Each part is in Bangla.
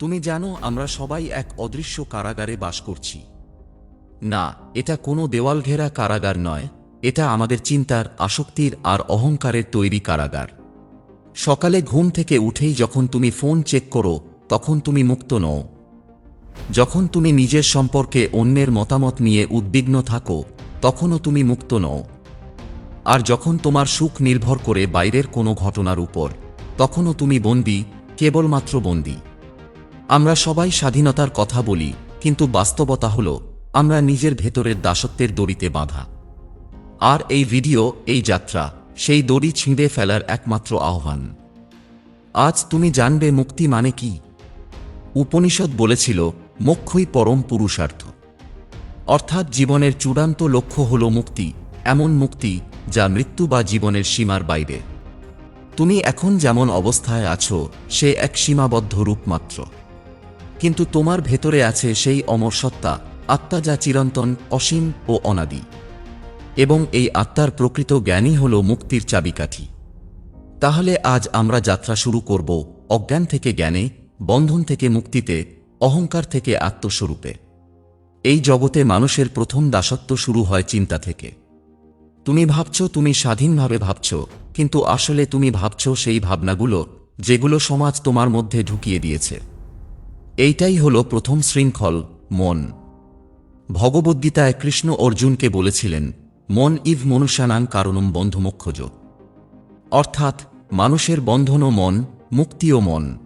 তুমি জানো, আমরা সবাই এক অদৃশ্য কারাগারে বাস করছি। না, এটা কোনো দেওয়াল ঘেরা কারাগার নয়, এটা আমাদের চিন্তার, আসক্তির আর অহংকারের তৈরি কারাগার। সকালে ঘুম থেকে উঠেই যখন তুমি ফোন চেক করো, তখন তুমি মুক্ত নও। যখন তুমি নিজের সম্পর্কে অন্যের মতামত নিয়ে উদ্বিগ্ন থাকো, তখনও তুমি মুক্ত নও। আর যখন তোমার সুখ নির্ভর করে বাইরের কোনো ঘটনার উপর, তখনও তুমি বন্দী, কেবলমাত্র বন্দী। আমরা সবাই স্বাধীনতার কথা বলি, কিন্তু বাস্তবতা হল, আমরা নিজের ভেতরের দাসত্বের দড়িতে বাঁধা। আর এই ভিডিও, এই যাত্রা, সেই দড়ি ছিঁড়ে ফেলার একমাত্র আহ্বান। আজ তুমি জানবে মুক্তি মানে কি। উপনিষদ বলেছিল মোক্ষই পরম পুরুষার্থ। অর্থাৎ জীবনের চূড়ান্ত লক্ষ্য হল মুক্তি, এমন মুক্তি যা মৃত্যু বা জীবনের সীমার বাইরে। তুমি এখন যেমন অবস্থায় আছো, সে এক সীমাবদ্ধ রূপ মাত্র কিন্তু তোমার ভেতরে আছে সেই অমর সত্তা, আত্মা যা চিরন্তন, অসীম ও অনাদি। এবং এই আত্মার প্রকৃত জ্ঞানই হল মুক্তির চাবিকাঠি। তাহলে আজ আমরা যাত্রা শুরু করব অজ্ঞান থেকে জ্ঞানে, বন্ধন থেকে মুক্তিতে, অহংকার থেকে আত্মস্বরূপে। এই জগতে মানুষের প্রথম দাসত্ব শুরু হয় চিন্তা থেকে। তুমি ভাবছ তুমি স্বাধীনভাবে ভাবছ, কিন্তু আসলে তুমি ভাবছ সেই ভাবনাগুলো, যেগুলো সমাজ তোমার মধ্যে ঢুকিয়ে দিয়েছে। এইটাই হল প্রথম শৃঙ্খল, মন। ভগবদ্গীতায় কৃষ্ণ অর্জুনকে বলেছিলেন, মন ইভ মনুষ্যানাং কারণম বন্ধমোক্ষজ অর্থাৎ, মানুষের বন্ধনও মন, মুক্তিও মন।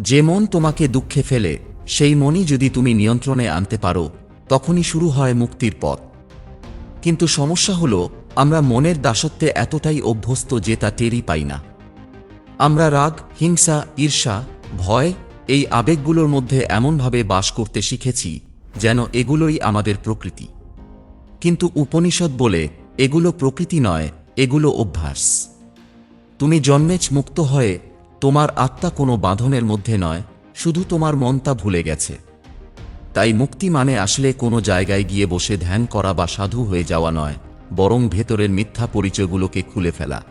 যে মন তোমাকে দুঃখে ফেলে, সেই মনই যদি তুমি নিয়ন্ত্রণে আনতে পারো, তখনই শুরু হয় মুক্তির পথ। কিন্তু সমস্যা হল, আমরা মনের দাসত্বে এতটাই অভ্যস্ত যে তা টেরই পাই না। আমরা রাগ, হিংসা, ঈর্ষা, ভয় এই আবেগগুলোর মধ্যে এমনভাবে বাস করতে শিখেছি যেন এগুলোই আমাদের প্রকৃতি। কিন্তু উপনিষদ বলে, এগুলো প্রকৃতি নয়, এগুলো অভ্যাস। তুমি জন্মেছ মুক্ত হয়ে, তোমার আত্মা কোনো বাঁধনের মধ্যে নয়, শুধু তোমার মন তা ভুলে গেছে। তাই মুক্তি মানে আসলে কোনো জায়গায় গিয়ে বসে ধ্যান করা বা সাধু হয়ে যাওয়া নয়, বরং ভেতরের মিথ্যা পরিচয়গুলোকে খুলে ফেলা।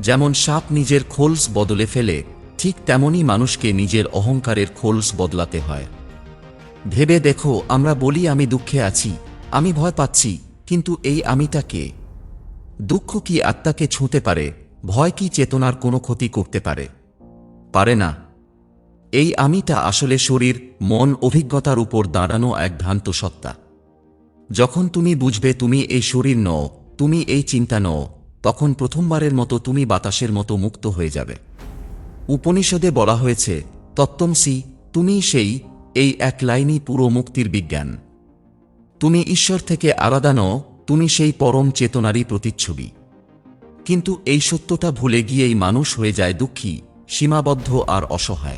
যেমন সাপ নিজের খোলস বদলে ফেলে ঠিক তেমনই মানুষকে নিজের অহংকারের খোলস বদলাতে হয়। ভেবে দেখো, আমরা বলি আমি দুঃখে আছি, আমি ভয় পাচ্ছি, কিন্তু এই আমিটা কে? দুঃখ কি আত্মাকে ছুঁতে পারে, ভয় কি চেতনার কোনো ক্ষতি করতে পারে? পারে না। এই আমিটা আসলে শরীর, মন, অভিজ্ঞতার উপর দাঁড়ানো এক ভ্রান্ত সত্তা। যখন তুমি বুঝবে তুমি এই শরীর নও, তুমি এই চিন্তা নও, তখন প্রথমবারের মতো তুমি বাতাসের মতো মুক্ত হয়ে যাবে। উপনিষদে বলা হয়েছে তত্ত্বমসি তুমি সেই, এই এক লাইনই পুরো মুক্তির বিজ্ঞান। তুমি ঈশ্বর থেকে আলাদা নও, তুমি সেই পরম চেতনারই প্রতিচ্ছবি। কিন্তু এই সত্যটা ভুলে গিয়েই মানুষ হয়ে যায় দুঃখী, সীমাবদ্ধ আর অসহায়।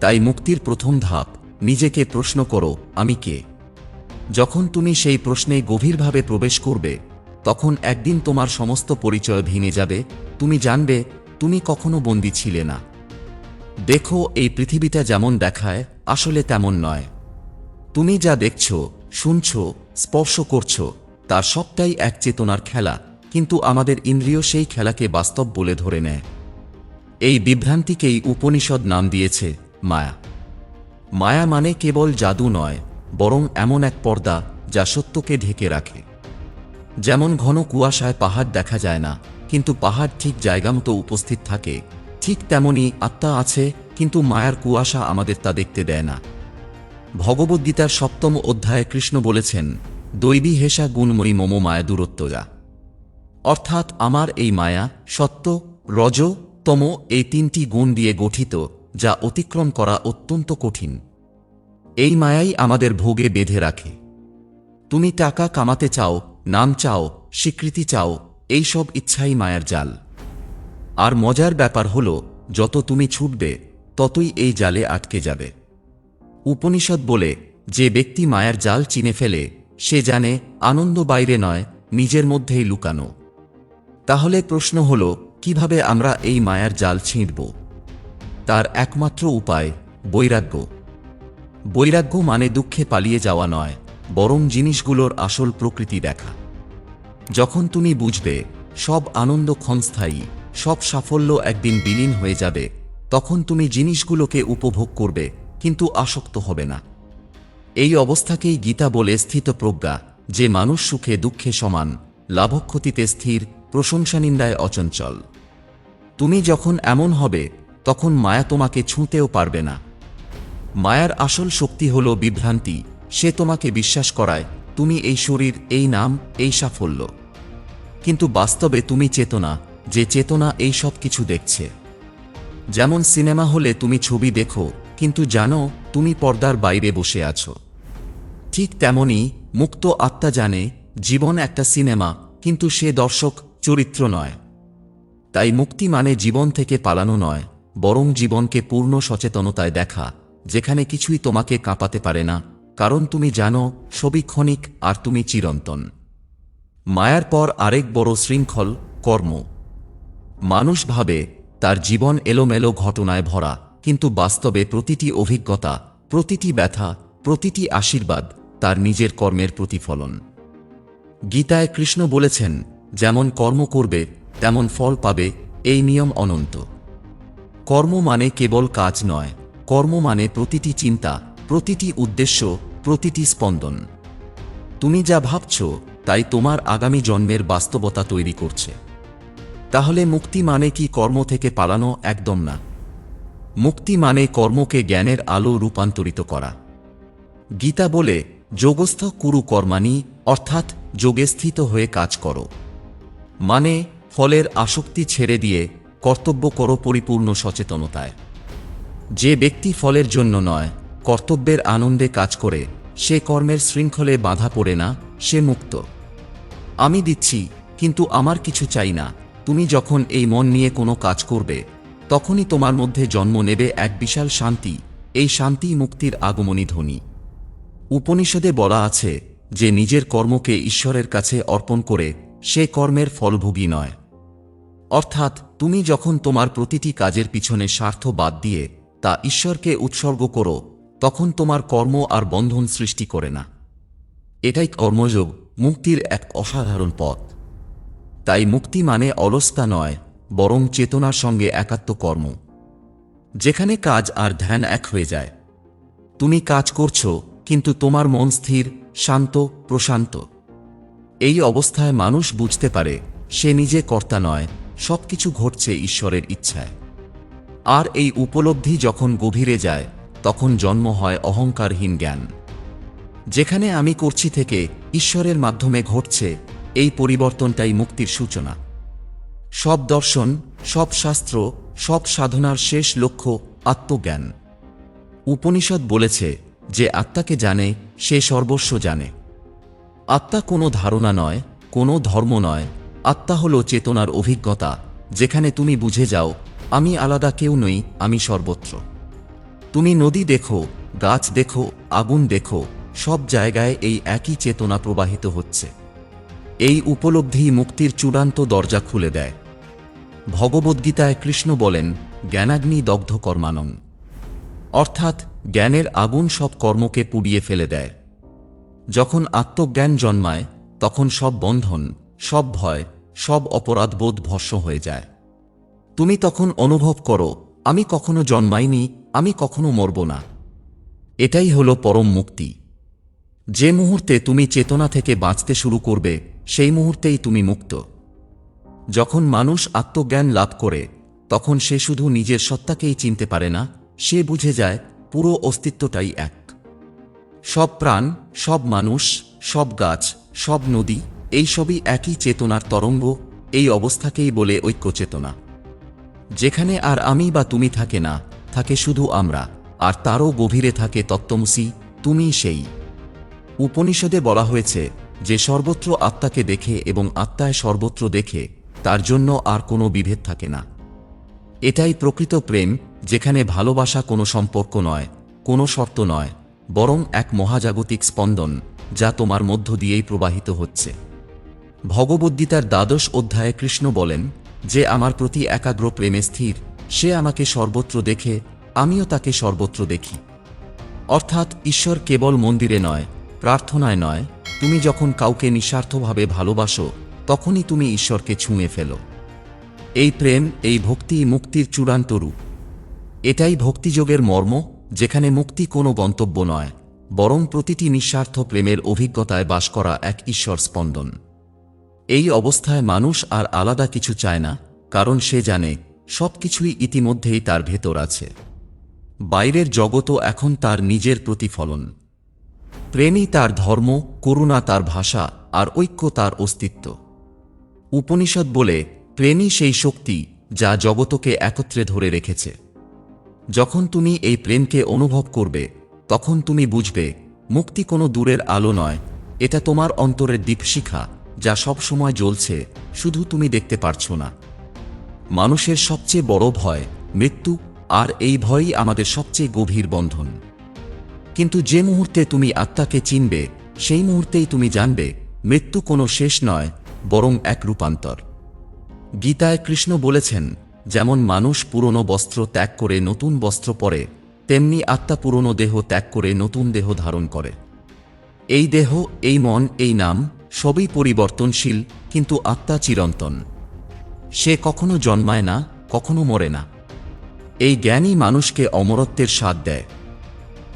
তাই মুক্তির প্রথম ধাপ, নিজেকে প্রশ্ন করো, আমি কে? যখন তুমি সেই প্রশ্নে গভীরভাবে প্রবেশ করবে, তখন একদিন তোমার সমস্ত পরিচয় ভেঙে যাবে, তুমি জানবে তুমি কখনো বন্দী ছিলে না। দেখো, এই পৃথিবীটা যেমন দেখায়, আসলে তেমন নয়। তুমি যা দেখছ, শুনছ, স্পর্শ করছ তার সবটাই এক চেতনার খেলা, কিন্তু আমাদের ইন্দ্রিয় সেই খেলাকে বাস্তব বলে ধরে নেয়। এই বিভ্রান্তিকেই উপনিষদ নাম দিয়েছে, মায়া। মায়া মানে কেবল জাদু নয়, বরং এমন এক পর্দা যা সত্যকে ঢেকে রাখে। যেমন ঘন কুয়াশায় পাহাড় দেখা যায় না কিন্তু পাহাড় ঠিক জায়গা মতো উপস্থিত থাকে। ঠিক তেমনি আত্মা আছে, কিন্তু মায়ার কুয়াশা আমাদের তা দেখতে দেয় না। ভগবদ্গীতার সপ্তম অধ্যায়ে কৃষ্ণ বলেছেন, দৈবী হেসা গুণময়ী মম মায়া দূরত্বজা অর্থাৎ আমার এই মায়া সত্য, রজ, তম এই তিনটি গুণ দিয়ে গঠিত, যা অতিক্রম করা অত্যন্ত কঠিন। এই মায়াই আমাদের ভোগে বেঁধে রাখে। তুমি টাকা কামাতে চাও, নাম চাও, স্বীকৃতি চাও এই সব ইচ্ছাই মায়ার জাল। আর মজার ব্যাপার হল, যত তুমি ছুটবে, ততই এই জালে আটকে যাবে। উপনিষদ বলে, যে ব্যক্তি মায়ার জাল চিনে ফেলে, সে জানে, আনন্দ বাইরে নয়, নিজের মধ্যেই লুকানো। তাহলে প্রশ্ন হল, কীভাবে আমরা এই মায়ার জাল ছিঁড়ব? তার একমাত্র উপায়, বৈরাগ্য। বৈরাগ্য মানে দুঃখে পালিয়ে যাওয়া নয়, বরং জিনিসগুলোর আসল প্রকৃতি দেখা। যখন তুমি বুঝবে সব আনন্দ ক্ষণস্থায়ী, সব সাফল্য একদিন বিলীন হয়ে যাবে, তখন তুমি জিনিসগুলোকে উপভোগ করবে, কিন্তু আসক্ত হবে না। এই অবস্থাকেই গীতা বলে স্থিত প্রজ্ঞা, যে মানুষ সুখে দুঃখে সমান, লাভক্ষতিতে স্থির প্রশংসানিন্দায় অচঞ্চল। তুমি যখন এমন হবে, তখন মায়া তোমাকে ছুঁতেও পারবে না। মায়ার আসল শক্তি হল বিভ্রান্তি, সে তোমাকে বিশ্বাস করায় তুমি এই শরীর, এই নাম, এই সাফল্য। কিন্তু বাস্তবে তুমি চেতনা, যে চেতনা এই সব কিছু দেখছে। যেমন সিনেমা হলে তুমি ছবি দেখো, কিন্তু জানো তুমি পর্দার বাইরে বসে আছো। ঠিক তেমনি মুক্ত আত্মা জানে, জীবন একটা সিনেমা, কিন্তু সে দর্শক, চরিত্র নয়। তাই মুক্তি মানে জীবন থেকে পালানো নয়, বরং জীবনকে পূর্ণ সচেতনতায় দেখা, যেখানে কিছুই তোমাকে কাঁপাতে পারে না কারণ তুমি জানো সবই ক্ষণিক আর তুমি চিরন্তন। মায়ার পর আরেক বড় শৃঙ্খল, কর্ম। মানুষ ভাবে, তার জীবন এলোমেলো ঘটনায় ভরা, কিন্তু বাস্তবে প্রতিটি অভিজ্ঞতা, প্রতিটি ব্যথা, প্রতিটি আশীর্বাদ তার নিজের কর্মের প্রতিফলন। গীতায় কৃষ্ণ বলেছেন, যেমন কর্ম করবে, তেমন ফল পাবে, এই নিয়ম অনন্ত। কর্ম মানে কেবল কাজ নয়, কর্ম মানে প্রতিটি চিন্তা প্রতিটি উদ্দেশ্য, প্রতিটি স্পন্দন। তুমি যা ভাবছ, তাই তোমার আগামী জন্মের বাস্তবতা তৈরি করছে। তাহলে মুক্তি মানে কি কর্ম থেকে পালানো? একদম না। মুক্তি মানে কর্মকে জ্ঞানের আলো রূপান্তরিত করা। গীতা বলে, যোগস্থ কুরু কর্মাণি, অর্থাৎ যোগে স্থিত হয়ে কাজ করো। মানে ফলের আসক্তি ছেড়ে দিয়ে কর্তব্য করো পরিপূর্ণ সচেতনতায়। যে ব্যক্তি ফলের জন্য নয় কর্তব্যের আনন্দে কাজ করে, সে কর্মের শৃঙ্খলে বাধা পড়ে না, সে মুক্ত। আমি দিচ্ছি, কিন্তু আমার কিছু চাই না। তুমি যখন এই মন নিয়ে কোনো কাজ করবে, তখনই তোমার মধ্যে জন্ম নেবে এক বিশাল শান্তি, এই শান্তি মুক্তির আগমনী ধ্বনি। উপনিষদে বলা আছে যে নিজের কর্মকে ঈশ্বরের কাছে অর্পণ করে, সে কর্মের ফলভোগী নয়। অর্থাৎ, তুমি যখন তোমার প্রতিটি কাজের পিছনে স্বার্থ বাদ দিয়ে, তা ঈশ্বরকে উৎসর্গ করো তখন তোমার কর্ম আর বন্ধন সৃষ্টি করে না। এটাই কর্মযোগ, মুক্তির এক অসাধারণ পথ। তাই মুক্তি মানে অলস্তা নয়, বরং চেতনার সঙ্গে একাত্ম কর্ম। যেখানে কাজ আর ধ্যান এক হয়ে যায়। তুমি কাজ করছ, কিন্তু তোমার মন স্থির, শান্ত, প্রশান্ত। এই অবস্থায় মানুষ বুঝতে পারে, সে নিজে কর্তা নয়, সবকিছু ঘটছে ঈশ্বরের ইচ্ছায়। আর এই উপলব্ধি যখন গভীরে যায় তখন জন্ম হয় অহংকারহীন জ্ঞান। যেখানে আমি করছি থেকে ঈশ্বরের মাধ্যমে ঘটছে, এই পরিবর্তনটাই মুক্তির সূচনা। সব দর্শন, সব শাস্ত্র, সব সাধনার শেষ লক্ষ্য আত্মজ্ঞান। উপনিষদ বলেছে যে আত্মাকে জানে, সে সর্বস্ব জানে। আত্মা কোনো ধারণা নয়, কোনো ধর্ম নয়। আত্মা হল চেতনার অভিজ্ঞতা, যেখানে তুমি বুঝে যাও, আমি আলাদা কেউ নই, আমি সর্বত্র। তুমি নদী দেখো, গাছ দেখো, আগুন দেখো, সব জায়গায় এই একই চেতনা প্রবাহিত হচ্ছে। এই উপলব্ধি মুক্তির চূড়ান্ত দরজা খুলে দেয়। ভগবদ্গীতায় কৃষ্ণ বলেন, জ্ঞানাগ্নি দগ্ধ কর্মানং। অর্থাৎ জ্ঞানের আগুন সব কর্মকে পুড়িয়ে ফেলে দেয়। যখন আত্মজ্ঞান জন্মায়, তখন সব বন্ধন, সব ভয়, সব অপরাধবোধ ভস্য হয়ে যায়। তুমি তখন অনুভব করো, আমি কখনো জন্মাইনি আমি কখনো মরব না। এটাই হল পরম মুক্তি। যে মুহূর্তে তুমি চেতনা থেকে বাঁচতে শুরু করবে, সেই মুহূর্তেই তুমি মুক্ত। যখন মানুষ আত্মজ্ঞান লাভ করে, তখন সে শুধু নিজের সত্তাকেই চিনতে পারে না, সে বুঝে যায় পুরো অস্তিত্বটাই এক। সব প্রাণ, সব মানুষ, সব গাছ, সব নদী, এই সবই একই চেতনার তরঙ্গ, এই অবস্থাকেই বলে ঐক্য চেতনা যেখানে আর আমি বা তুমি থাকে না থাকে শুধু আমরা, আর তারও গভীরে থাকে তত্ত্বমসি তুমি সেই। উপনিষদে বলা হয়েছে যে সর্বত্র আত্মাকে দেখে এবং আত্মায় সর্বত্র দেখে, তার জন্য আর কোনো বিভেদ থাকে না। এটাই প্রকৃত প্রেম, যেখানে ভালোবাসা কোনো সম্পর্ক নয়, কোনো শর্ত নয়, বরং এক মহাজাগতিক স্পন্দন, যা তোমার মধ্য দিয়েই প্রবাহিত হচ্ছে। ভগবদ্গীতার দ্বাদশ অধ্যায়ে কৃষ্ণ বলেন যে, আমার প্রতি একাগ্র প্রেমে স্থির সে আমাকে সর্বত্র দেখে, আমিও তাকে সর্বত্র দেখি। অর্থাৎ ঈশ্বর কেবল মন্দিরে নয়, প্রার্থনায় নয়, তুমি যখন কাউকে নিঃস্বার্থভাবে ভালোবাসো, তখনই তুমি ঈশ্বরকে ছুঁয়ে ফেলো। এই প্রেম, এই ভক্তি মুক্তির চূড়ান্ত রূপ। এটাই ভক্তিযোগের মর্ম, যেখানে মুক্তি কোনো গন্তব্য নয়, বরং প্রতিটি নিঃস্বার্থ প্রেমের অভিজ্ঞতায় বাস করা এক ঈশ্বর স্পন্দন। এই অবস্থায় মানুষ আর আলাদা কিছু চায় না, কারণ সে জানে সবকিছুই ইতিমধ্যেই তার ভেতর আছে। বাইরের জগতও এখন তার নিজের প্রতিফলন। প্রেমই তার ধর্ম, করুণা তার ভাষা আর ঐক্য তার অস্তিত্ব। উপনিষদ বলে, প্রেমই সেই শক্তি যা জগতকে একত্রে ধরে রেখেছে। যখন তুমি এই প্রেমকে অনুভব করবে, তখন তুমি বুঝবে, মুক্তি কোনো দূরের আলো নয়, এটা তোমার অন্তরের দীপশিখা যা সবসময় জ্বলছে, শুধু তুমি দেখতে পারছ না। মানুষের সবচেয়ে বড় ভয় মৃত্যু আর এই ভয়ই আমাদের সবচেয়ে গভীর বন্ধন। কিন্তু যে মুহূর্তে তুমি আত্মাকে চিনবে, সেই মুহূর্তেই তুমি জানবে, মৃত্যু কোনো শেষ নয়, বরং এক রূপান্তর। গীতায় কৃষ্ণ বলেছেন, যেমন মানুষ পুরনো বস্ত্র ত্যাগ করে নতুন বস্ত্র পরে, তেমনি আত্মা পুরনো দেহ ত্যাগ করে নতুন দেহ ধারণ করে। এই দেহ, এই মন, এই নাম সবই পরিবর্তনশীল, কিন্তু আত্মা চিরন্তন। সে কখনো জন্মায় না, কখনো মরে না। এই জ্ঞানই মানুষকে অমরত্বের স্বাদ দেয়।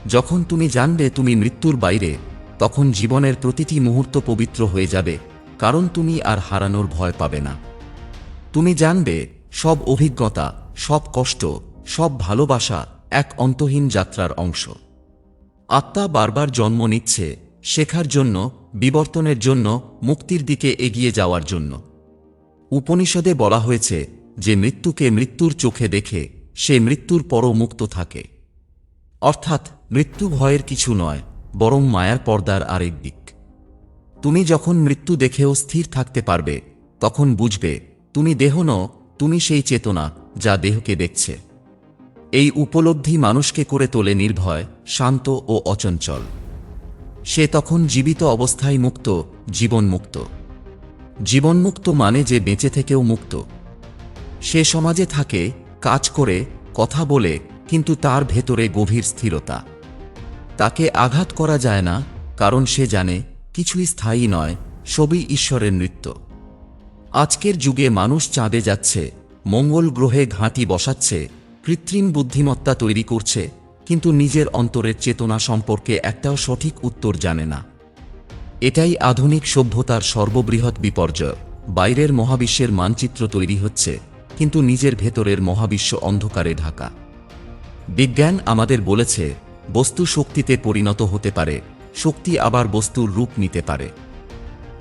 যখন তুমি জানবে তুমি মৃত্যুর বাইরে, তখন জীবনের প্রতিটি মুহূর্ত পবিত্র হয়ে যাবে, কারণ তুমি আর হারানোর ভয় পাবে না। তুমি জানবে, সব অভিজ্ঞতা, সব কষ্ট, সব ভালোবাসা এক অন্তহীন যাত্রার অংশ। আত্মা বারবার জন্ম নিচ্ছে শেখার জন্য, বিবর্তনের জন্য, মুক্তির দিকে এগিয়ে যাওয়ার জন্য। উপনিষদে বলা হয়েছে যে মৃত্যুকে মৃত্যুর চোখে দেখে সে মৃত্যুর পরও মুক্ত থাকে। অর্থাৎ মৃত্যু ভয়ের কিছু নয়, বরং মায়ার পর্দার আরেক দিক। তুমি যখন মৃত্যু দেখেও স্থির থাকতে পারবে, তখন বুঝবে, তুমি দেহ নও, তুমি সেই চেতনা যা দেহকে দেখছে। এই উপলব্ধি মানুষকে করে তোলে নির্ভয়, শান্ত ও অচঞ্চল। সে তখন জীবিত অবস্থায় মুক্ত, জীবন জীবনমুক্ত জীবনমুক্ত মানে যে বেঁচে থেকেও মুক্ত। সে সমাজে থাকে, কাজ করে, কথা বলে, কিন্তু তার ভেতরে গভীর স্থিরতা। তাকে আঘাত করা যায় না, কারণ সে জানে, কিছুই স্থায়ী নয়, সবই ঈশ্বরের নৃত্য। আজকের যুগে মানুষ চাঁদে যাচ্ছে, মঙ্গল গ্রহে ঘাঁটি বসাচ্ছে, কৃত্রিম বুদ্ধিমত্তা তৈরি করছে, কিন্তু নিজের অন্তরের চেতনা সম্পর্কে একটাও সঠিক উত্তর জানে না। এটাই আধুনিক সভ্যতার সর্ববৃহৎ বিপর্যয়। বাইরের মহাবিশ্বের মানচিত্র তৈরি হচ্ছে, কিন্তু নিজের ভেতরের মহাবিশ্ব অন্ধকারে ঢাকা। বিজ্ঞান আমাদের বলেছে, বস্তু শক্তিতে পরিণত হতে পারে, শক্তি আবার বস্তুর রূপ নিতে পারে।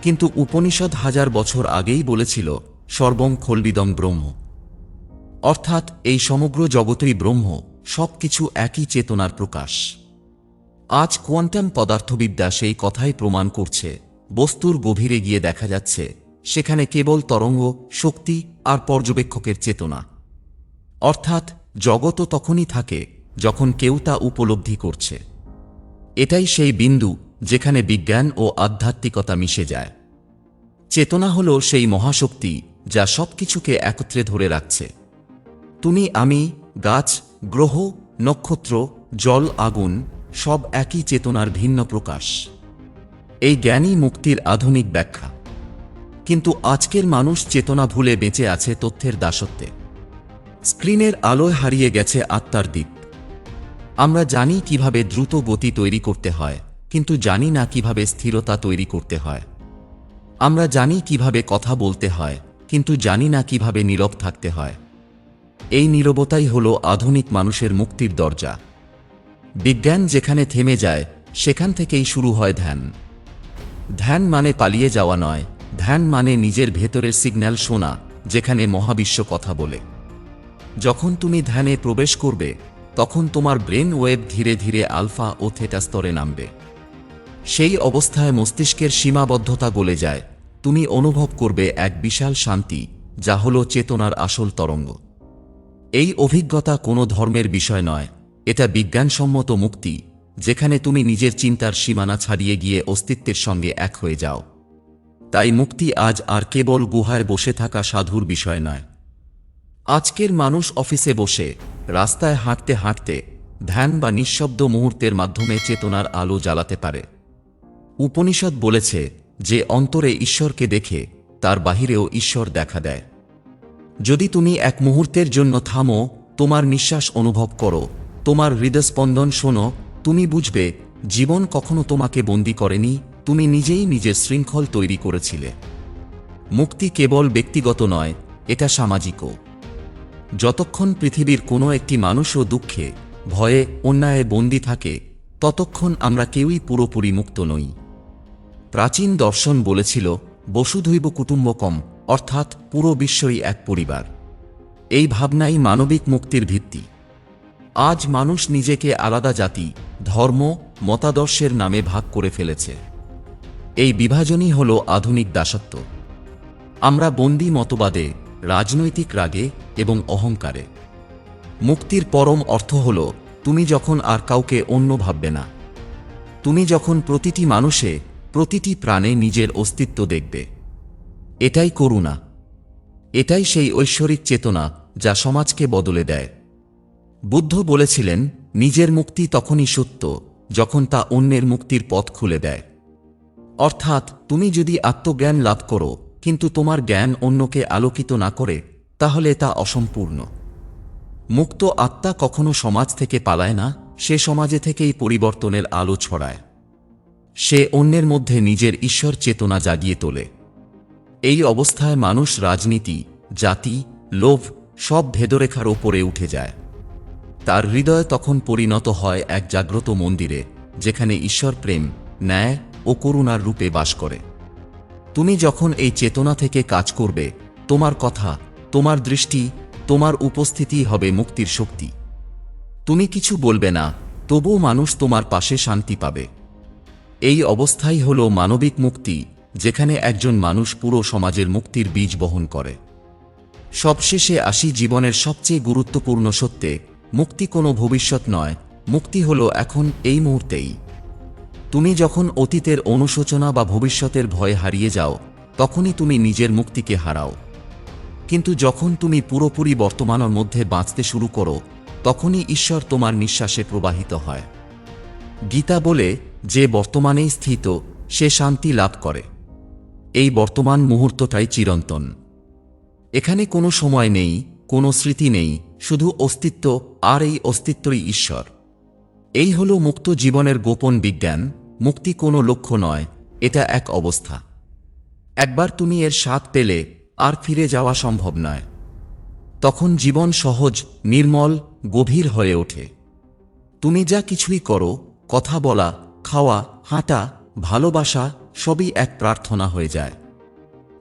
কিন্তু উপনিষদ হাজার বছর আগেই বলেছিল, সর্বং খল্বিদং ব্রহ্ম। অর্থাৎ এই সমগ্র জগতই ব্রহ্ম, সবকিছু একই চেতনার প্রকাশ। আজ কোয়ান্টাম পদার্থবিদ্যা সেই কথাই প্রমাণ করছে। বস্তুর গভীরে গিয়ে দেখা যাচ্ছে, সেখানে কেবল তরঙ্গ, শক্তি আর পর্যবেক্ষকের চেতনা। অর্থাৎ জগৎও তখনই থাকে যখন কেউ তা উপলব্ধি করছে। এটাই সেই বিন্দু যেখানে বিজ্ঞান ও আধ্যাত্মিকতা মিশে যায়। চেতনা হল সেই মহাশক্তি যা সবকিছুকে একত্রে ধরে রাখছে। তুমি, আমি, গাছ, গ্রহ, নক্ষত্র, জল, আগুন সব একই চেতনার ভিন্ন প্রকাশ। এই জ্ঞানই মুক্তির আধুনিক ব্যাখ্যা। কিন্তু আজকের মানুষ চেতনা ভুলে বেঁচে আছে তথ্যের দাসত্বে। স্ক্রিনের আলোয় হারিয়ে গেছে আত্মার দ্বীপ। আমরা জানি কীভাবে দ্রুত গতি তৈরি করতে হয়, কিন্তু জানি না কীভাবে স্থিরতা তৈরি করতে হয়। আমরা জানি কীভাবে কথা বলতে হয়, কিন্তু জানি না কীভাবে নীরব থাকতে হয়। এই নীরবতাই হল আধুনিক মানুষের মুক্তির দরজা। বিজ্ঞান যেখানে থেমে যায়, সেখান থেকেই শুরু হয় ধ্যান। ধ্যান মানে পালিয়ে যাওয়া নয়, ধ্যান মানে নিজের ভেতরের সিগন্যাল শোনা, যেখানে মহাবিশ্ব কথা বলে। যখন তুমি ধ্যানে প্রবেশ করবে, তখন তোমার ব্রেন ওয়েব ধীরে ধীরে আলফা ও থেটা স্তরে নামবে। সেই অবস্থায় মস্তিষ্কের সীমাবদ্ধতা গলে যায়, তুমি অনুভব করবে এক বিশাল শান্তি, যা হল চেতনার আসল তরঙ্গ। এই অভিজ্ঞতা কোনো ধর্মের বিষয় নয় এটা বিজ্ঞানসম্মত মুক্তি, যেখানে তুমি নিজের চিন্তার সীমানা ছাড়িয়ে গিয়ে অস্তিত্বের সঙ্গে এক হয়ে যাও। তাই মুক্তি আজ আর কেবল গুহায় বসে থাকা সাধুর বিষয় নয়। আজকের মানুষ অফিসে বসে, রাস্তায় হাঁটতে হাঁটতে, ধ্যান বা নিঃশব্দ মুহূর্তের মাধ্যমে চেতনার আলো জ্বালাতে পারে। উপনিষদ বলেছে যে অন্তরে ঈশ্বরকে দেখে, তার বাহিরেও ঈশ্বর দেখা দেয়। যদি তুমি এক মুহূর্তের জন্য থামো, তোমার নিঃশ্বাস অনুভব করো তোমার হৃদস্পন্দন শোনো, তুমি বুঝবে, জীবন কখনো তোমাকে বন্দি করেনি, তুমি নিজেই নিজের শৃঙ্খল তৈরি করেছিলে। মুক্তি কেবল ব্যক্তিগত নয়, এটা সামাজিকও। যতক্ষণ পৃথিবীর কোনো একটি মানুষও দুঃখে, ভয়ে, অন্যায়ে বন্দী থাকে, ততক্ষণ আমরা কেউই পুরোপুরি মুক্ত নই। প্রাচীন দর্শন বলেছিল, বসুধৈব কুটুম্বকম অর্থাৎ পুরো বিশ্বই এক পরিবার। এই ভাবনাই মানবিক মুক্তির ভিত্তি। আজ মানুষ নিজেকে আলাদা জাতি, ধর্ম, মতাদর্শের নামে ভাগ করে ফেলেছে। এই বিভাজনই হল আধুনিক দাসত্ব। আমরা বন্দি মতবাদে, রাজনৈতিক রাগে এবং অহংকারে। মুক্তির পরম অর্থ হল, তুমি যখন আর কাউকে অন্য ভাববে না। তুমি যখন প্রতিটি মানুষে, প্রতিটি প্রাণে নিজের অস্তিত্ব দেখবে। এটাই করুণা। এটাই সেই ঐশ্বরিক চেতনা যা সমাজকে বদলে দেয়। বুদ্ধ বলেছিলেন, নিজের মুক্তি তখনই সত্য, যখন তা অন্যের মুক্তির পথ খুলে দেয়। অর্থাৎ, তুমি যদি আত্মজ্ঞান লাভ করো, কিন্তু তোমার জ্ঞান অন্যকে আলোকিত না করে, তাহলে তা অসম্পূর্ণ। মুক্ত আত্মা কখনো সমাজ থেকে পালায় না, সে সমাজে থেকেই পরিবর্তনের আলো ছড়ায়। সে অন্যের মধ্যে নিজের ঈশ্বর চেতনা জাগিয়ে তোলে। এই অবস্থায় মানুষ রাজনীতি, জাতি, লোভ, সব ভেদরেখার ওপরে উঠে যায়। তার হৃদয় তখন পরিণত হয় এক জাগ্রত মন্দিরে, যেখানে ঈশ্বর প্রেম, ন্যায় ও করুণার রূপে বাস করে। তুমি যখন এই চেতনা থেকে কাজ করবে, তোমার কথা, তোমার দৃষ্টি, তোমার উপস্থিতি হবে মুক্তির শক্তি। তুমি কিছু বলবে না, তবুও মানুষ তোমার পাশে শান্তি পাবে। এই অবস্থাই হল মানবিক মুক্তি, যেখানে একজন মানুষ পুরো সমাজের মুক্তির বীজ বহন করে। সবশেষে আসি জীবনের সবচেয়ে গুরুত্বপূর্ণ সত্যে মুক্তি কোনো ভবিষ্যৎ নয়, মুক্তি হল এখন এই মুহূর্তেই। তুমি যখন অতীতের অনুশোচনা বা ভবিষ্যতের ভয় হারিয়ে যাও, তখনই তুমি নিজের মুক্তিকে হারাও। কিন্তু যখন তুমি পুরোপুরি বর্তমানের মধ্যে বাঁচতে শুরু করো, তখনই ঈশ্বর তোমার নিঃশ্বাসে প্রবাহিত হয়। গীতা বলে, যে বর্তমানেই স্থিত, সে শান্তি লাভ করে। এই বর্তমান মুহূর্তটাই চিরন্তন। এখানে কোনো সময় নেই, কোনো স্মৃতি নেই শুধু অস্তিত্ব আর এই অস্তিত্বই ঈশ্বর। এই হল মুক্ত জীবনের গোপন বিজ্ঞান, মুক্তি কোনো লক্ষ্য নয়, এটা এক অবস্থা। একবার তুমি এর স্বাদ পেলে আর ফিরে যাওয়া সম্ভব নয়। তখন জীবন সহজ, নির্মল, গভীর হয়ে ওঠে। তুমি যা কিছুই করো, কথা বলা, খাওয়া, হাঁটা, ভালোবাসা, সবই এক প্রার্থনা হয়ে যায়।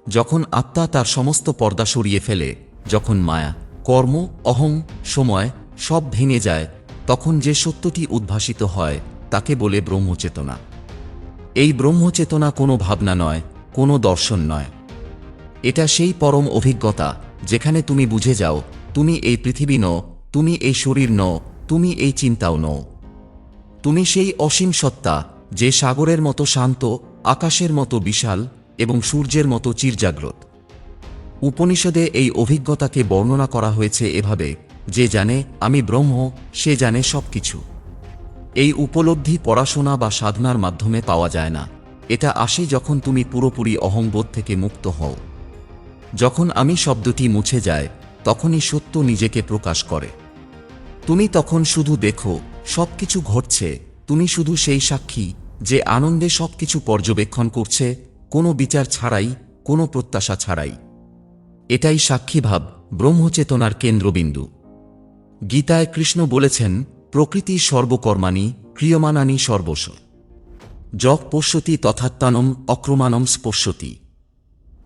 যখন আত্মা তার সমস্ত পর্দা সরিয়ে ফেলে, যখন মায়া। কর্ম, অহং, সময় সব ভেঙে যায়, তখন যে সত্যটি উদ্ভাসিত হয়, তাকে বলে ব্রহ্মচেতনা। এই ব্রহ্মচেতনা কোনো ভাবনা নয়, কোনো দর্শন নয়। এটা সেই পরম অভিজ্ঞতা, যেখানে তুমি বুঝে যাও, তুমি এই পৃথিবী নও, তুমি এই শরীর নও, তুমি এই চিন্তাও নও। তুমি সেই অসীম সত্তা, যে সাগরের মতো শান্ত, আকাশের মতো বিশাল এবং সূর্যের মতো চিরজাগ্রত। উপনিষদে এই অভিজ্ঞতাকে বর্ণনা করা হয়েছে এভাবে, যে জানে, আমি ব্রহ্ম, সে জানে সবকিছু। এই উপলব্ধি পড়াশোনা বা সাধনার মাধ্যমে পাওয়া যায় না। এটা আসে যখন তুমি পুরোপুরি অহংবোধ থেকে মুক্ত হও। যখন আমি শব্দটি মুছে যায়, তখনই সত্য নিজেকে প্রকাশ করে। তুমি তখন শুধু দেখো, সবকিছু ঘটছে, তুমি শুধু সেই সাক্ষী, যে আনন্দে সবকিছু পর্যবেক্ষণ করছে, কোনো বিচার ছাড়াই, কোনো প্রত্যাশা ছাড়াই। এটাই সাক্ষীভাব ব্রহ্মচেতনার কেন্দ্রবিন্দু। গীতায় কৃষ্ণ বলেছেন, প্রকৃতি সর্বকর্মাণি ক্রিয়মানানি সর্বস্ব যক পশ্যতি তথাত্মানম অক্রমানম স্পশ্যতি।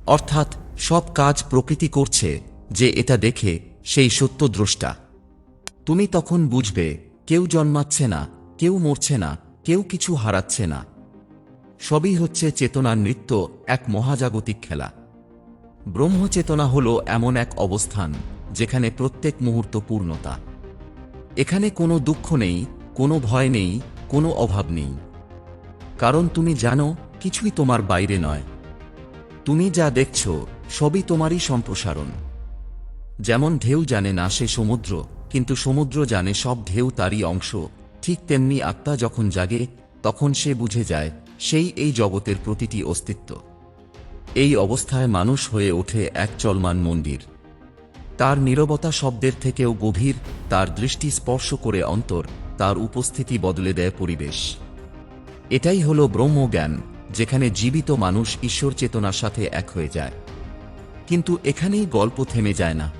অর্থাৎ, সব কাজ প্রকৃতি করছে, যে এটা দেখে সেই সত্যদ্রষ্টা তুমি তখন বুঝবে, কেউ জন্মাচ্ছে না, কেউ মরছে না, কেউ কিছু হারাচ্ছে না। সবই হচ্ছে চেতনার নৃত্য এক মহাজাগতিক খেলা। ব্রহ্মচেতনা হল এমন এক অবস্থান যেখানে প্রত্যেক মুহূর্ত পূর্ণতা। এখানে কোনো দুঃখ নেই, কোনো ভয় নেই, কোনো অভাব নেই। কারণ তুমি জানো, কিছুই তোমার বাইরে নয়। তুমি যা দেখছ, সবই তোমারই সম্প্রসারণ। যেমন ঢেউ জানে না সে সমুদ্র, কিন্তু সমুদ্র জানে সব ঢেউ তারই অংশ। ঠিক তেমনি আত্মা যখন জাগে, তখন সে বুঝে যায়, সেই এই জগতের প্রতিটি অস্তিত্ব। এই অবস্থায় মানুষ হয়ে ওঠে এক চলমান মন্দির। তার নীরবতা শব্দের থেকেও গভীর, তার দৃষ্টি স্পর্শ করে অন্তর, তার উপস্থিতি বদলে দেয় পরিবেশ। এটাই হল ব্রহ্মজ্ঞান, যেখানে জীবিত মানুষ ঈশ্বর চেতনার সাথে এক হয়ে যায়। কিন্তু এখানেই গল্প থেমে যায় না।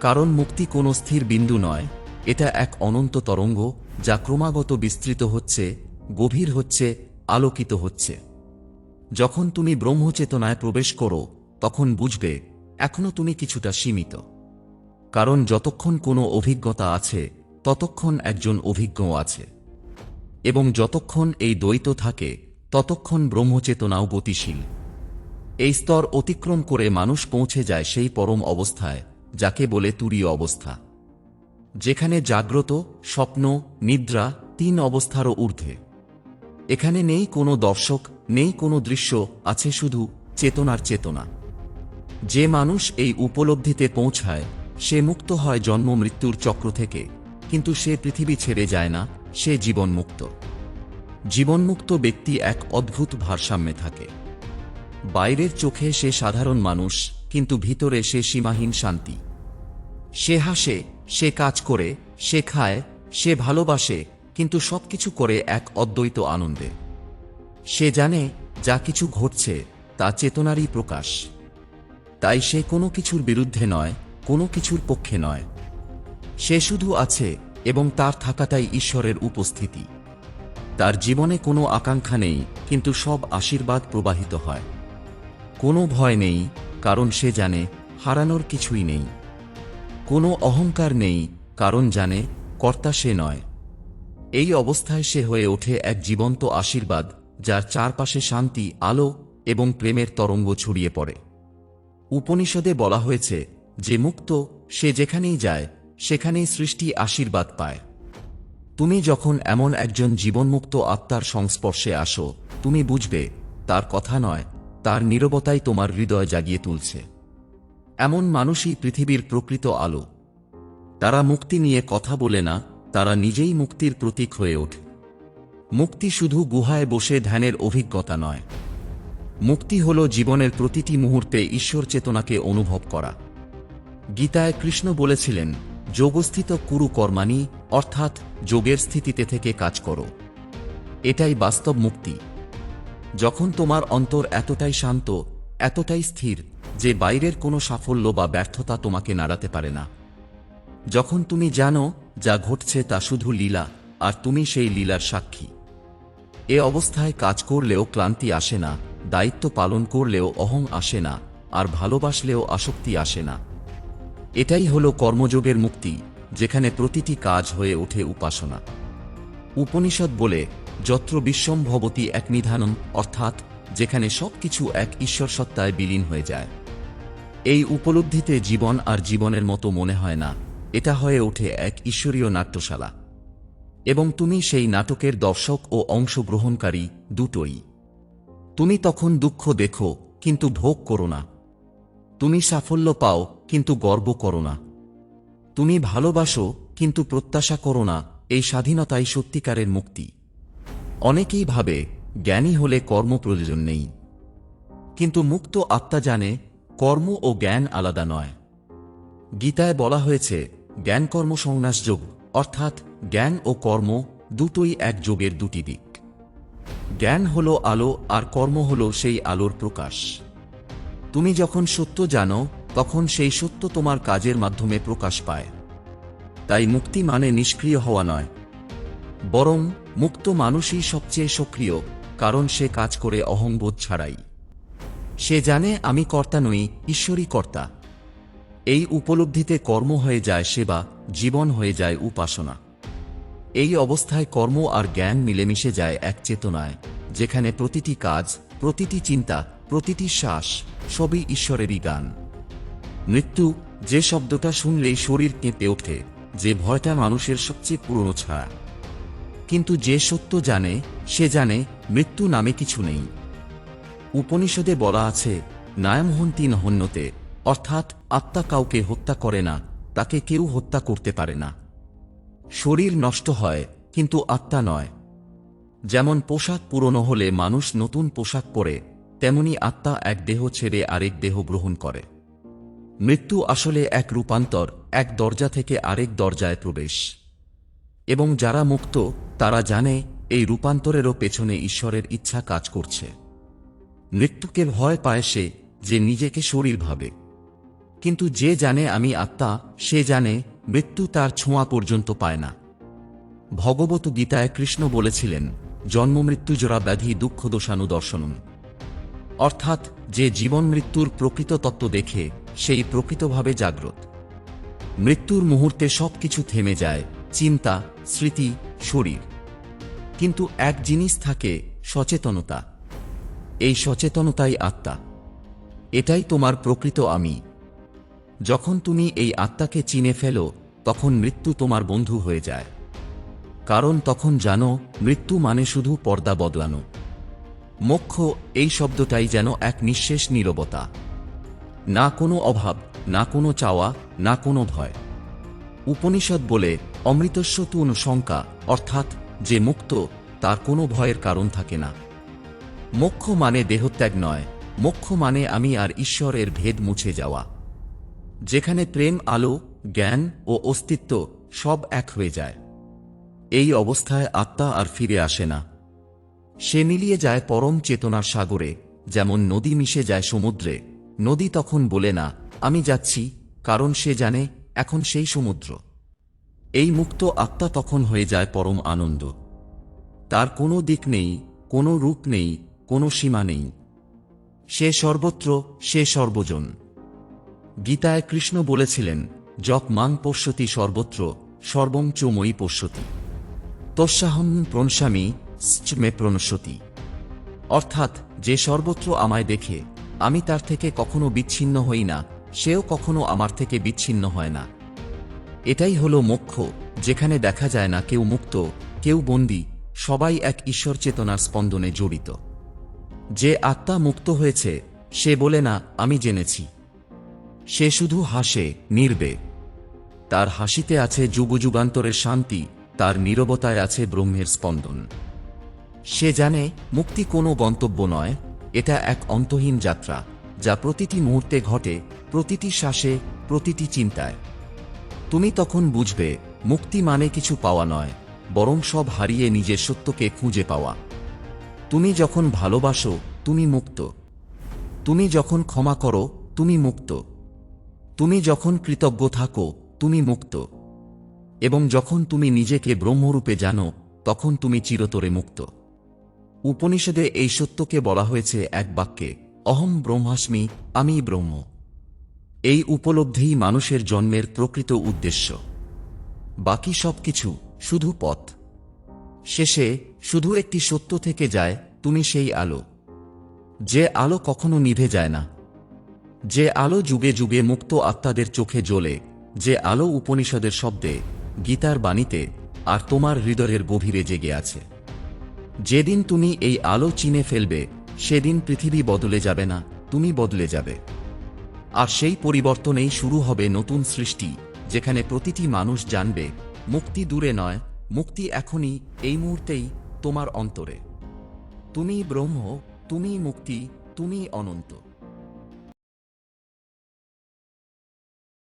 কারণ মুক্তি কোনো স্থির বিন্দু নয়, এটা এক অনন্ত তরঙ্গ যা ক্রমাগত বিস্তৃত হচ্ছে, গভীর হচ্ছে, আলোকিত হচ্ছে। যখন তুমি ব্রহ্মচেতনায় প্রবেশ করো, তখন বুঝবে, এখনও তুমি কিছুটা সীমিত। কারণ যতক্ষণ কোনো অভিজ্ঞতা আছে, ততক্ষণ একজন অভিজ্ঞ আছে। এবং যতক্ষণ এই দ্বৈত থাকে, ততক্ষণ ব্রহ্মচেতনাও গতিশীল। এই স্তর অতিক্রম করে মানুষ পৌঁছে যায় সেই পরম অবস্থায়, যাকে বলে তুরীয় অবস্থা। যেখানে জাগ্রত, স্বপ্ন, নিদ্রা তিন অবস্থারও ঊর্ধ্বে। এখানে নেই কোনো দর্শক নেই কোনো দৃশ্য, আছে শুধু চেতনার চেতনা। যে মানুষ এই উপলব্ধিতে পৌঁছায়, সে মুক্ত হয় জন্ম মৃত্যুর চক্র থেকে। কিন্তু সে পৃথিবী ছেড়ে যায় না, সে জীবনমুক্ত। জীবনমুক্ত ব্যক্তি এক অদ্ভুত ভারসাম্যে থাকে। বাইরের চোখে সে সাধারণ মানুষ, কিন্তু ভিতরে সে সীমাহীন শান্তি। সে হাসে, সে কাজ করে, সে খায়, সে ভালোবাসে, কিন্তু সবকিছু করে এক অদ্বৈত আনন্দে। সে জানে যা কিছু ঘটছে তা চেতনারই প্রকাশ। তাই সে কোনো কিছুর বিরুদ্ধে নয়, কোনো কিছুর পক্ষে নয়। সে শুধু আছে এবং তার থাকাটাই ঈশ্বরের উপস্থিতি। তার জীবনে কোনো আকাঙ্ক্ষা নেই, কিন্তু সব আশীর্বাদ প্রবাহিত হয়। কোনো ভয় নেই, কারণ সে জানে হারানোর কিছুই নেই। কোনো অহংকার নেই, কারণ জানে কর্তা সে নয়। এই অবস্থায় সে হয়ে ওঠে এক জীবন্ত আশীর্বাদ যার চারপাশে শান্তি, আলো এবং প্রেমের তরঙ্গ ছড়িয়ে পড়ে। উপনিষদে বলা হয়েছে যে মুক্ত, সে যেখানেই যায়, সেখানেই সৃষ্টি আশীর্বাদ পায়। তুমি যখন এমন একজন জীবনমুক্ত আত্মার সংস্পর্শে আসো, তুমি বুঝবে, তার কথা নয়, তার নীরবতাই তোমার হৃদয় জাগিয়ে তুলছে। এমন মানুষই পৃথিবীর প্রকৃত আলো। তারা মুক্তি নিয়ে কথা বলে না, তারা নিজেই মুক্তির প্রতীক হয়ে ওঠে। মুক্তি শুধু গুহায় বসে ধ্যানের অভিজ্ঞতা নয়। মুক্তি হল জীবনের প্রতিটি মুহূর্তে ঈশ্বর চেতনাকে অনুভব করা। গীতায় কৃষ্ণ বলেছিলেন, যোগস্থিত কুরু কর্মানি অর্থাৎ যোগের স্থিতিতে থেকে কাজ করো। এটাই বাস্তব মুক্তি। যখন তোমার অন্তর এতটাই শান্ত, এতটাই স্থির, যে বাইরের কোনো সাফল্য বা ব্যর্থতা তোমাকে নাড়াতে পারে না। যখন তুমি জানো যা ঘটছে তা শুধু লীলা, আর তুমি সেই লীলার সাক্ষী। এ অবস্থায় কাজ করলেও ক্লান্তি আসে না, দায়িত্ব পালন করলেও অহং আসে না, আর ভালোবাসলেও আসক্তি আসে না। এটাই হলো কর্মযোগের মুক্তি, যেখানে প্রতিটি কাজ হয়ে ওঠে উপাসনা। উপনিষদ বলে, যত্র বিশ্বম্ভবতী এক নিধানম অর্থাৎ যেখানে সবকিছু এক ঈশ্বর সত্তায় বিলীন হয়ে যায়। এই উপলব্ধিতে জীবন আর জীবনের মতো মনে হয় না, এটা হয়ে ওঠে এক ঈশ্বরীয় নাট্যশালা। এবং তুমি সেই নাটকের দর্শক ও অংশগ্রহণকারী দুটোই। তুমি তখন দুঃখ দেখো, কিন্তু ভোগ করো না। তুমি সাফল্য পাও, কিন্তু গর্ব করো না। তুমি ভালোবাসো, কিন্তু প্রত্যাশা করো না, এই স্বাধীনতাই সত্যিকারের মুক্তি। অনেকেই ভাবে, জ্ঞানী হলে কর্ম প্রয়োজন নেই। কিন্তু মুক্ত আত্মা জানে, কর্ম ও জ্ঞান আলাদা নয়। গীতায় বলা হয়েছে জ্ঞান কর্ম সংন্যাস যোগ অর্থাৎ জ্ঞান ও কর্ম দুটোই এক যোগের দুটি দিক। জ্ঞান হল আলো আর কর্ম হল সেই আলোর প্রকাশ। তুমি যখন সত্য জানো, তখন সেই সত্য তোমার কাজের মাধ্যমে প্রকাশ পায়। তাই মুক্তি মানে নিষ্ক্রিয় হওয়া নয়। বরং মুক্ত মানুষই সবচেয়ে সক্রিয়, কারণ সে কাজ করে অহংবোধ ছাড়াই। সে জানে, আমি কর্তা নই, ঈশ্বরই কর্তা। এই উপলব্ধিতে কর্ম হয়ে যায় সেবা, জীবন হয়ে যায় উপাসনা। এই অবস্থায় কর্ম আর জ্ঞান মিলেমিশে যায় এক চেতনায়, যেখানে প্রতিটি কাজ, প্রতিটি চিন্তা, প্রতিটি শ্বাস, সবই ঈশ্বরেরই গান মৃত্যু, যে শব্দটা শুনলেই শরীর কেঁপে ওঠে, যে ভয়টা মানুষের সবচেয়ে পুরনো ছায়া। কিন্তু যে সত্য জানে, সে জানে মৃত্যু নামে কিছু নেই। উপনিষদে বলা আছে নায়মহন্তি নহন্যতে অর্থাৎ আত্মা কাউকে হত্যা করে না, তাকে কেউ হত্যা করতে পারে না। শরীর নষ্ট হয়, কিন্তু আত্মা নয়। যেমন পোশাক পুরনো হলে মানুষ নতুন পোশাক পরে, তেমনি আত্মা এক দেহ ছেড়ে আরেক দেহ গ্রহণ করে। মৃত্যু আসলে এক রূপান্তর, এক দরজা থেকে আরেক দরজায় প্রবেশ। এবং যারা মুক্ত, তারা জানে এই রূপান্তরেরও পেছনে ঈশ্বরের ইচ্ছা কাজ করছে। মৃত্যুকে ভয় পায় সে যে নিজেকে শরীর ভাবে। কিন্তু যে জানে আমি আত্মা, সে জানে মৃত্যু তার ছোঁয়া পর্যন্ত পায় না। ভগবত গীতায় কৃষ্ণ বলেছিলেন, জন্ম মৃত্যু জোড়া ব্যাধি দুঃখ দোষানু দর্শনম। অর্থাৎ যে জীবন মৃত্যুর প্রকৃত তত্ত্ব দেখে, সেই প্রকৃতভাবে জাগ্রত। মৃত্যুর মুহূর্তে সবকিছু থেমে যায়, চিন্তা, স্মৃতি, শরীর। কিন্তু এক জিনিস থাকে, সচেতনতা। এই সচেতনতাই আত্মা। এটাই তোমার প্রকৃত আমি। যখন তুমি এই আত্মাকে চিনে ফেলো, তখন মৃত্যু তোমার বন্ধু হয়ে যায়। কারণ তখন জানো, মৃত্যু মানে শুধু পর্দা বদলানো। মোক্ষ, এই শব্দটাই যেন এক নিঃশেষ নীরবতা। না কোনো অভাব, না কোনো চাওয়া, না কোনো ভয়। উপনিষদ বলে অমৃতস্ব তুন শঙ্কা, অর্থাৎ যে মুক্ত, তার কোনো ভয়ের কারণ থাকে না। মোক্ষ মানে দেহত্যাগ নয়, মোক্ষ মানে আমি আর ঈশ্বরের ভেদ মুছে যাওয়া। যেখানে প্রেম, আলো, জ্ঞান ও অস্তিত্ব সব এক হয়ে যায়। এই অবস্থায় আত্মা আর ফিরে আসে না। সে মিলিয়ে যায় পরম চেতনার সাগরে, যেমন নদী মিশে যায় সমুদ্রে। নদী তখন বলে না, আমি যাচ্ছি, কারণ সে জানে, এখন সেই সমুদ্র। এই মুক্ত আত্মা তখন হয়ে যায় পরম আনন্দ। তার কোনো দিক নেই, কোনো রূপ নেই, কোনো সীমা নেই। সে সর্বত্র, সে সর্বজন। গীতায় কৃষ্ণ বলেছিলেন, যক মাং পশ্যতি সর্বত্র, সর্বং চ ময়ী পশ্যতি তস্যাহম প্রণস্বামী মে প্রণস্যতি অর্থাৎ, যে সর্বত্র আমায় দেখে, আমি তার থেকে কখনো বিচ্ছিন্ন হই না, সেও কখনো আমার থেকে বিচ্ছিন্ন হয় না। এটাই হলো মোক্ষ, যেখানে দেখা যায় না কেউ মুক্ত, কেউ বন্দী, সবাই এক ঈশ্বর চেতনার স্পন্দনে জড়িত। যে আত্মা মুক্ত হয়েছে, সে বলে, না, আমি জেনেছি। সে শুধু হাসে, নির্বে। তার হাসিতে আছে যুগযুগান্তরের শান্তি, তার নীরবতায় আছে ব্রহ্মের স্পন্দন। সে জানে মুক্তি কোনো গন্তব্য নয়, এটা এক অন্তহীন যাত্রা, যা প্রতিটি মুহূর্তে ঘটে, প্রতিটি শ্বাসে, প্রতিটি চিন্তায়। তুমি তখন বুঝবে, মুক্তি মানে কিছু পাওয়া নয়, বরং সব হারিয়ে নিজের সত্যকে খুঁজে পাওয়া। তুমি যখন ভালোবাসো, তুমি মুক্ত। তুমি যখন ক্ষমা করো, তুমি মুক্ত। তুমি যখন কৃতজ্ঞ থাকো, তুমি মুক্ত। এবং যখন তুমি নিজেকে ব্রহ্মরূপে জানো, তখন তুমি চিরতরে মুক্ত। উপনিষদে এই সত্যকে বলা হয়েছে এক বাক্যে, অহম ব্রহ্মাস্মি, আমি ব্রহ্ম। এই উপলব্ধিই মানুষের জন্মের প্রকৃত উদ্দেশ্য। বাকি সব কিছু শুধু পথ। শেষে শুধু একটি সত্য থেকে যায়, তুমি সেই আলো। যে আলো কখনো নিভে যায় না। যে আলো যুগে যুগে মুক্ত আত্মাদের চোখে জ্বলে, যে আলো উপনিষদের শব্দে, গীতার বাণীতে, আর তোমার হৃদয়ের গভীরে জেগে আছে। যেদিন তুমি এই আলো চিনে ফেলবে, সেদিন পৃথিবী বদলে যাবে না, তুমি বদলে যাবে। আর সেই পরিবর্তনেই শুরু হবে নতুন সৃষ্টি, যেখানে প্রতিটি মানুষ জানবে, মুক্তি দূরে নয়, মুক্তি এখনই, এই মুহূর্তেই, তোমার অন্তরে। তুমি ব্রহ্ম তুমি মুক্তি তুমি অনন্ত।